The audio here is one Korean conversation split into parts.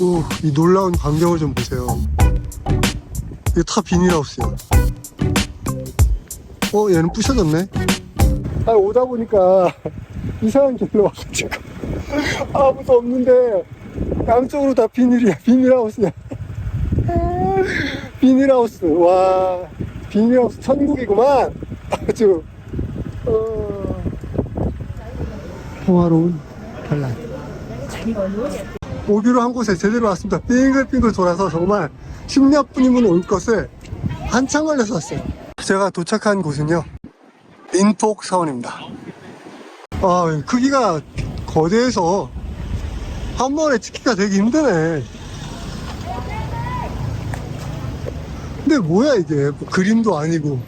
오, 이 놀라운 광경을 좀 보세요. 이게 다 비닐하우스야. 어, 얘는 부셔졌네. 아, 오다 보니까 이상한 길로 와가지고. 아무도 없는데, 양쪽으로 다 비닐이야. 비닐하우스야. 비닐하우스. 와, 비닐하우스 천국이구만. 아주, 어, 평화로운 달란. 오기로 한 곳에 제대로 왔습니다. 빙글빙글 돌아서 정말 10몇 분이면 올 것을 한참 걸려서 왔어요. 제가 도착한 곳은요, 민폭 사원입니다. 아, 크기가 거대해서 한 번에 찍기가 되게 힘드네. 근데 뭐야 이게 뭐 그림도 아니고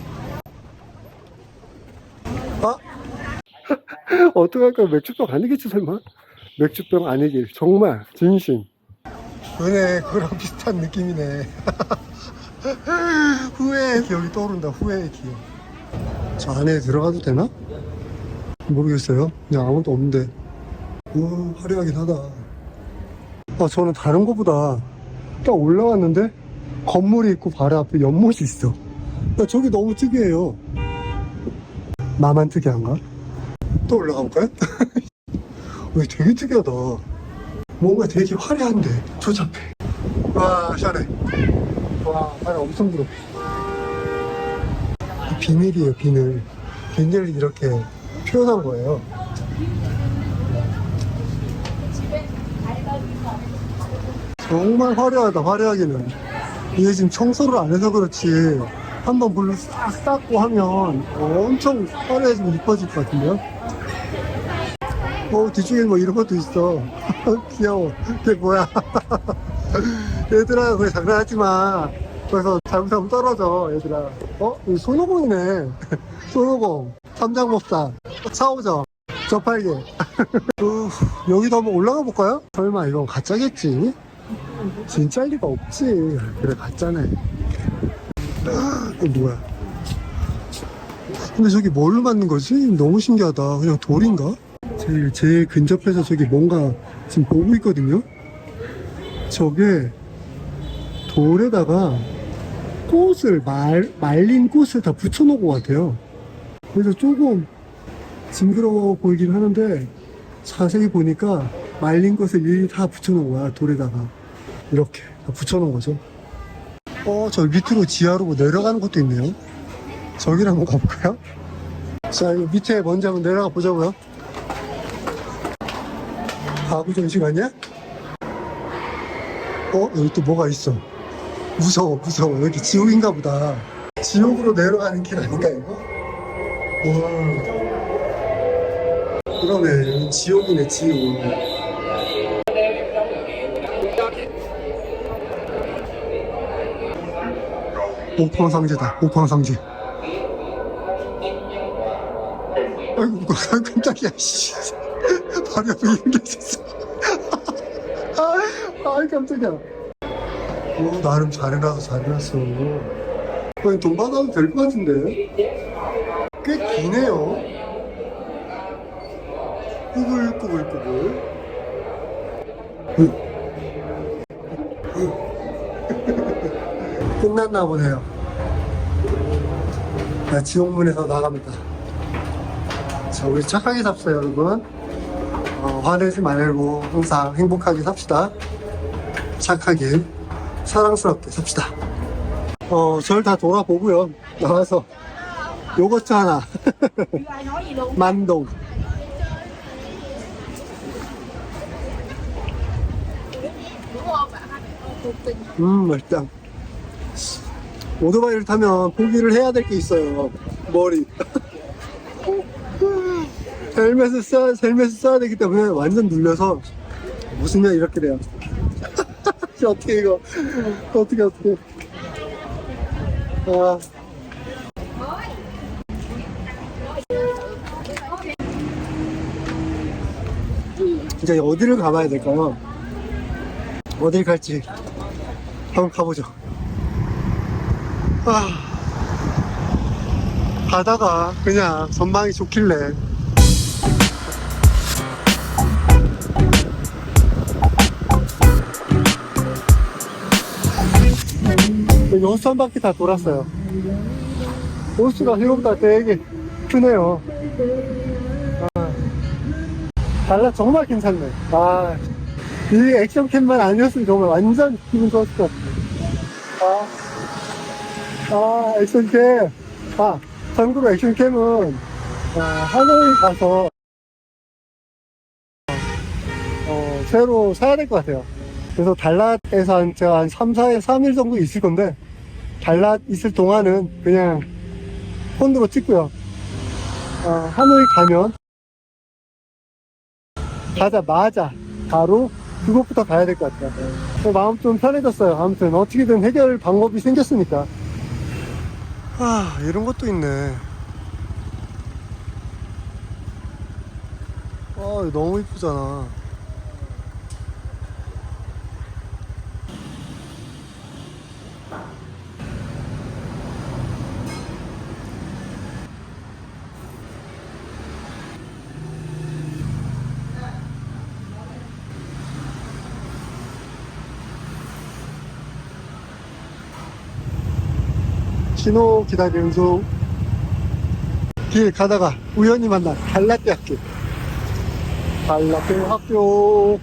아 어떡할까요 맥주병 아니겠지 설마 맥주병 아니길. 정말 진심. 그네 그랑 비슷한 느낌이네. 후회의 기억이 떠오른다. 후회의 기억. 저 안에 들어가도 되나? 모르겠어요. 그냥 아무도 없는데. 우와 화려하긴 하다. 아 저는 다른 거보다 딱 올라왔는데 건물이 있고 바로 앞에 연못이 있어. 나 저기 너무 특이해요. 나만 특이한가? 또 올라가 볼까요? 왜 되게 특이하다. 뭔가 되게 화려한데 조잡해. 와 시원해. 와 바람 엄청 불어 비닐이에요 비늘 비닐을 이렇게 표현한 거예요. 정말 화려하다 화려하기는. 이게 지금 청소를 안 해서 그렇지 한번 물로 싹 닦고 하면 엄청 화려해지고 이뻐질 것 같은데요 어 뒤쪽에 뭐 이런 것도 있어. 귀여워. 그게 뭐야? 얘들아 그래 장난하지 마. 그래서 잘못하면 떨어져 얘들아. 어? 여기 손오공이네. 손오공. 삼장법사. 차오정. 저팔계. 어, 여기도 한번 올라가 볼까요? 설마 이건 가짜겠지? 진짜일 리가 없지. 그래 가짜네. 이거 뭐야? 근데 저기 뭘로 만든 거지? 너무 신기하다. 그냥 돌인가? 제일, 제일 근접해서 저기 뭔가 지금 보고 있거든요 저게 돌에다가 꽃을 말, 말린 꽃을 다 붙여놓은 것 같아요 그래서 조금 징그러워 보이긴 하는데 자세히 보니까 말린 것을 일일이 다 붙여놓은 거야 돌에다가 이렇게 다 붙여놓은 거죠 어, 저 밑으로 지하로 뭐 내려가는 것도 있네요. 저기를 한번 가볼까요? 자, 이 밑에 먼저 한번 내려가 보자고요. 가구 전식 아니야? 어, 여기 또 뭐가 있어. 무서워, 무서워. 여기 지옥인가 보다. 지옥으로 내려가는 길 아닌가, 이거? 와. 그러네. 여기 지옥이네, 지옥. 옥황상제다 옥황상제 아이고 깜짝이야 씨. 바로 옆에 이런 게 있었어 아이 깜짝이야 오 나름 잘 해놔서 잘 해놨어 아니 돈 받아도 될 것 같은데 꽤 기네요 꾸불꾸불꾸불 끝났나 보네요. 자, 지옥문에서 나갑니다. 자, 우리 착하게 삽시다, 여러분. 어, 화내지 말고 항상 행복하게 삽시다. 착하게, 사랑스럽게 삽시다. 어, 절 다 돌아보고요. 나와서 요거트 하나. 만동. 음, 맛있다. 오토바이를 타면 포기를 해야 될 게 있어요. 머리. 헬멧을 써, 헬멧을 써야 되기 때문에 완전 눌려서 웃으면 이렇게 돼요. 어떻게 이거, 어떻게, 어떻게. 아. 이제 어디를 가봐야 될까요? 어딜 갈지 한번 가보죠. 아, 가다가 그냥 전망이 좋길래 네, 여섯 한 바퀴 다 돌았어요. 호수가 생각보다 되게 크네요. 아, 달라 정말 괜찮네. 아, 이 액션캠만 아니었으면 정말 완전 기분 좋았을 것 같아. 아, 아, 액션캠. 아, 참고로 액션캠은, 아, 하노이 가서, 어, 새로 사야 될 것 같아요. 그래서 달랏에서 한, 제가 한 3, 4일, 3일 정도 있을 건데, 달랏 있을 동안은 그냥 폰으로 찍고요. 어, 하노이 가면, 가자마자 바로 그곳부터 가야 될 것 같아요. 그래서 마음 좀 편해졌어요. 아무튼 어떻게든 해결 방법이 생겼으니까. 아, 이런 것도 있네. 아, 너무 이쁘잖아. 신호 기다리는 중. 길 가다가 우연히 만난 달라대학교. 달라대학교.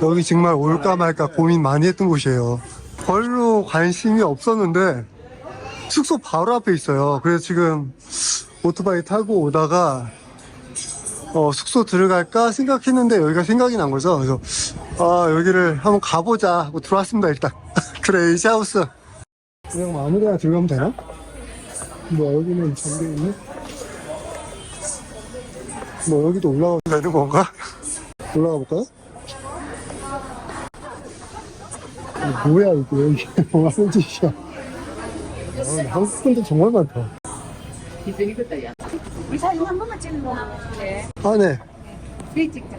여기 정말 올까 말까 고민 많이 했던 곳이에요. 별로 관심이 없었는데 숙소 바로 앞에 있어요. 그래서 지금 오토바이 타고 오다가 어, 숙소 들어갈까 생각했는데 여기가 생각이 난 거죠. 그래서 아 여기를 한번 가보자 하고 들어왔습니다 일단. 크레이지 하우스. 그냥 뭐 아무데나 들어가면 되나? 뭐 여기는 잠겨 있네? 뭐 여기도 올라가도 되는 건가? 올라가 볼까요? 뭐야 이거 여기 뭐 하는 짓이야 아, 한국 분들 정말 많다. 우리 사진 한 번만 찍는 거 네. 아네 우리 찍자.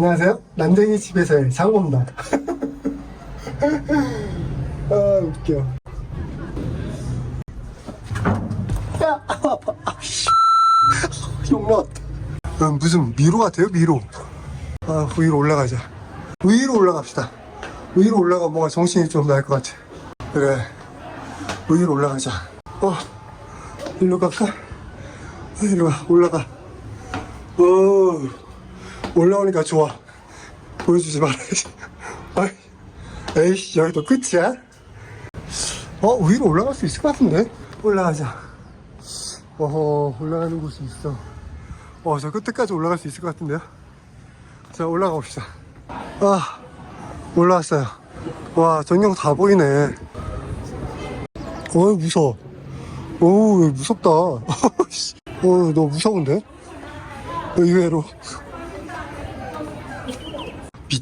안녕하세요. 난쟁이 집에서의 장모입니다. 아 웃겨. 야! 아파 아 씨 욕 나왔다. 어, 무슨 미로 같아요 미로? 아 위로 올라가자. 위로 올라갑시다. 위로 올라가 뭔가 정신이 좀 날 것 같아. 그래. 위로 올라가자. 어 일로 갈까? 아, 일로 와. 올라가. 오 올라오니까 좋아. 보여주지 말아야지. 에이씨, 여기도 끝이야? 어, 위로 올라갈 수 있을 것 같은데? 올라가자. 어허, 올라가는 곳이 있어. 어, 저 끝에까지 올라갈 수 있을 것 같은데요? 자, 올라가 봅시다. 아, 올라왔어요. 와, 전경 다 보이네. 어이, 무서워. 오, 여기 무섭다. 어, 너 무서운데? 의외로.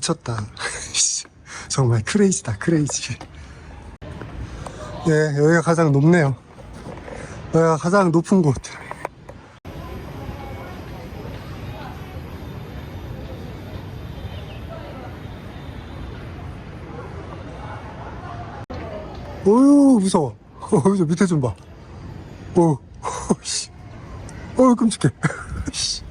미쳤다. 정말 크레이지다, 크레이지. 예, 여기가 가장 높네요. 여기가 가장 높은 곳. 어휴, 무서워. 어, 저 밑에 좀 봐. 어, 씨. 어, 끔찍해. 씨.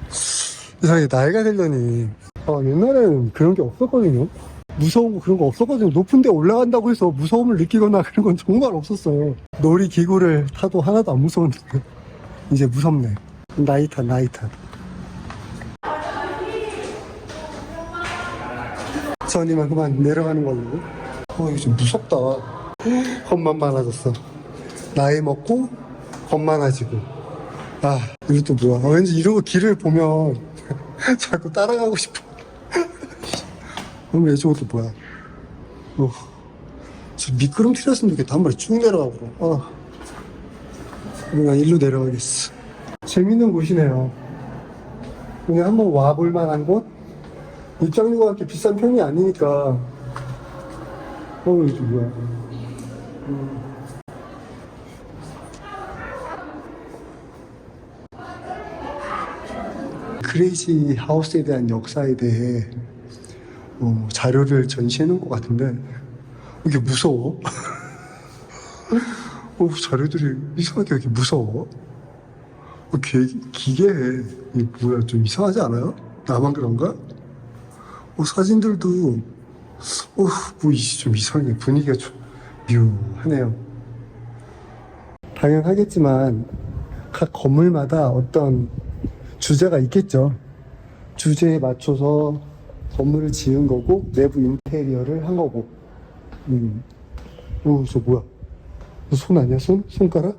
이상하게 나이가 들려니 아, 옛날에는 그런 게 없었거든요. 무서운 거 그런 거 없었거든요. 높은 데 올라간다고 해서 무서움을 느끼거나 그런 건 정말 없었어요. 놀이기구를 타도 하나도 안 무서웠는데 이제 무섭네. 나이 탓, 나이 탓. 전이만 그만 내려가는 걸로. 어, 이거 좀 무섭다. 겁만 많아졌어. 나이 먹고 겁 많아지고. 아, 이것도 뭐야. 아, 왠지 거 길을 보면 자꾸 따라가고 싶어. 그럼 왜 저것도 뭐야? 어, 저 미끄럼틀이었으면 좋겠다. 한 마리 쭉 내려가고. 어. 그냥 일로 내려가겠어. 재밌는 곳이네요. 그냥 한번 와볼 만한 곳? 입장료가 그렇게 비싼 편이 아니니까. 어, 이게 뭐야. 크레이지 하우스에 대한 역사에 대해 어, 자료를 전시해 놓은 것 같은데 이게 무서워? 어, 자료들이 이상하게 이렇게 무서워? 어, 기, 이게 뭐야 좀 이상하지 않아요? 나만 그런가? 어, 사진들도 어, 뭐좀 이상해 분위기가 좀 묘하네요. 당연하겠지만 각 건물마다 어떤 주제가 있겠죠. 주제에 맞춰서 건물을 지은 거고 내부 인테리어를 한 거고. 음. 오, 저 뭐야? 저손 아니야? 손? 손가락?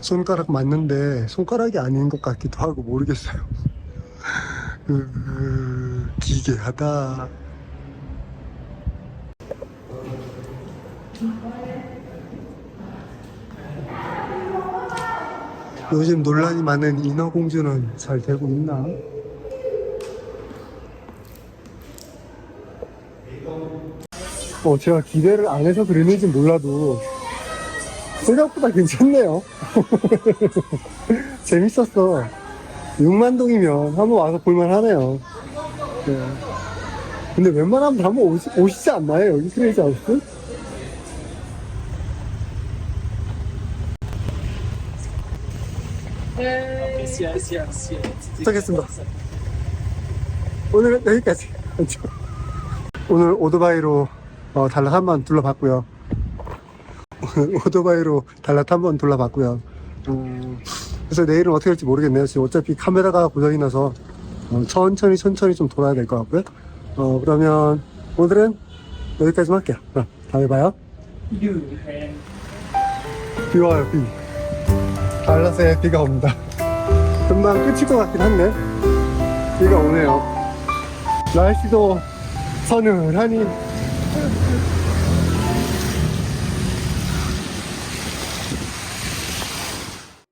손가락 맞는데 손가락이 아닌 것 같기도 하고 모르겠어요. 으, 기괴하다. 요즘 논란이 많은 인어공주는 잘 되고 있나? 어, 제가 기대를 안 해서 그랬는지 몰라도 생각보다 괜찮네요. 재밌었어. 6만 동이면 한번 와서 볼만 하네요. 네. 근데 웬만하면 한번 오시, 오시지 않나요? 여기 크레이지 하우스? 도착했습니다. 오늘은 여기까지. 오늘 오토바이로 어, 달랏 한번 둘러봤고요. 오늘 오토바이로 달랏 한번 둘러봤고요. 음, 그래서 내일은 어떻게 할지 모르겠네요. 지금 어차피 카메라가 고장이 나서 어, 천천히 천천히 좀 돌아야 될 것 같고요. 어, 그러면 오늘은 여기까지만 할게요. 어, 다음에 봐요. 비 와요, 비. 달랏에 비가 옵니다. 금방 끝일 것 같긴 한데, 비가 오네요. 날씨도 서늘하니